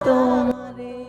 তোমারে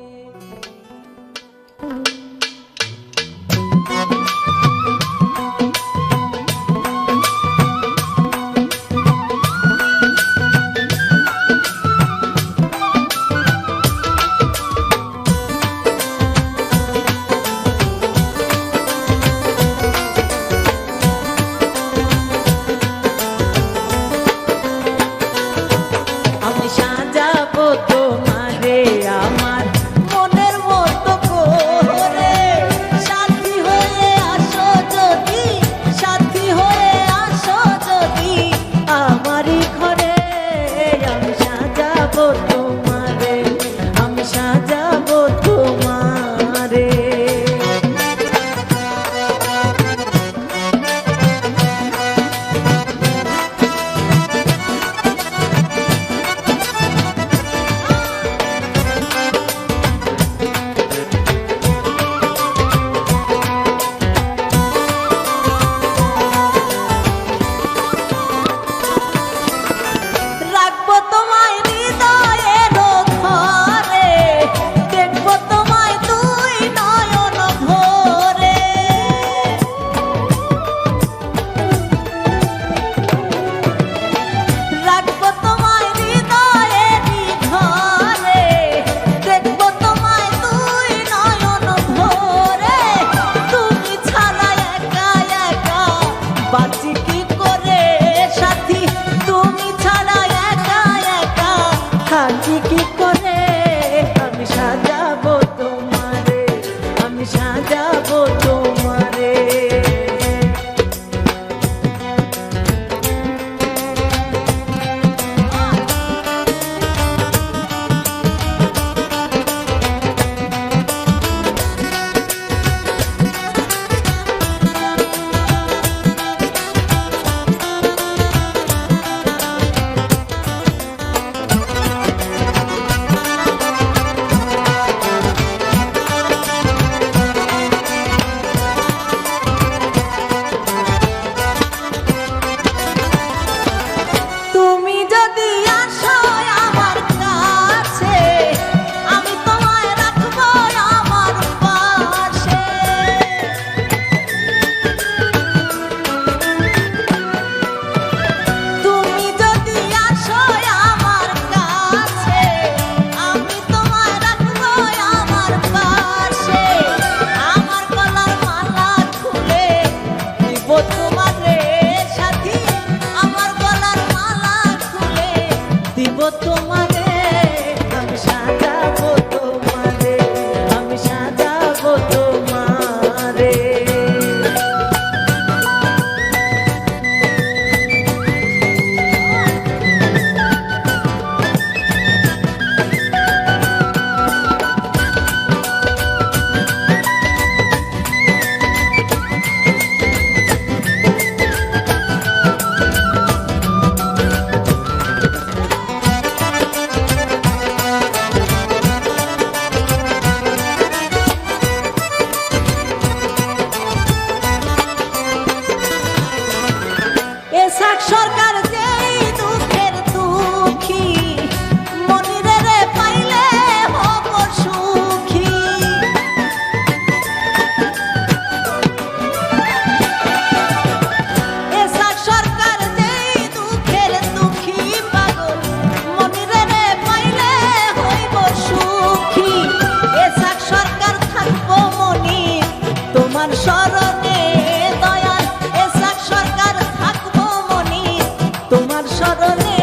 多。সরকার যেই দুঃখের দুঃখী, মনিরে রে পাইলে হব সুখী। এসা সরকার যেই দুঃখের দুঃখী, পাগল, মনিরে রে পাইলে হইব সুখী। এসা সরকার থাকব মনি তোমার শরণ Sarani